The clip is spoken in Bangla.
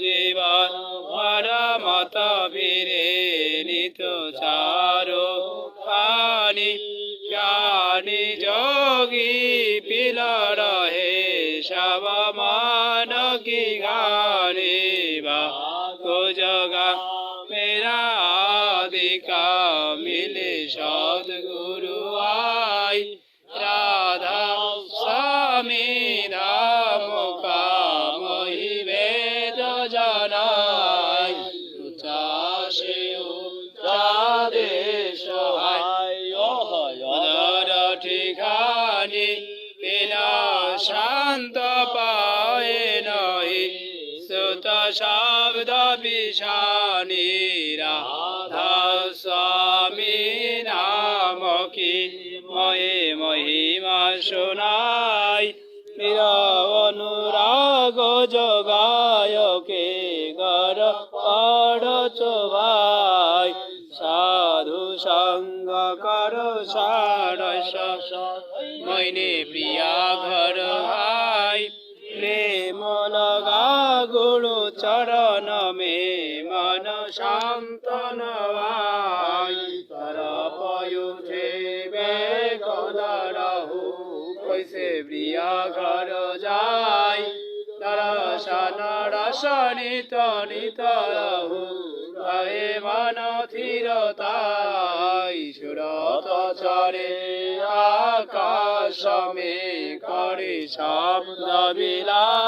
জীবন মত বীরে নিত চারো পানি জ্ঞানী যোগী পিল রহে সব মান কি গানে বা জগা মেরা আদিকা মিলে সদগুরু আই। রাধা স্বামী ঠিকানি বিনা শান্ত পায় নই। সুত শব্দ বিশানি রাধা স্বামী নাম কি ময়ে মহিমা শোনাই। অনুরাগ যোগায় কে গর পড় সঙ্গ কর সারস। মইনে প্রিয়া ঘর হাই। প্রেম লগা গুরু চরণ মে মন শান্তন ভাই তর পয়ুঠে বেকদরহু কইসে প্রিয়া ঘর যাই। দর্শন রসনিত নিত রহু গায়ে মন থিরতাই সুরত চরে আকাশ মে করে শব্দ বিলা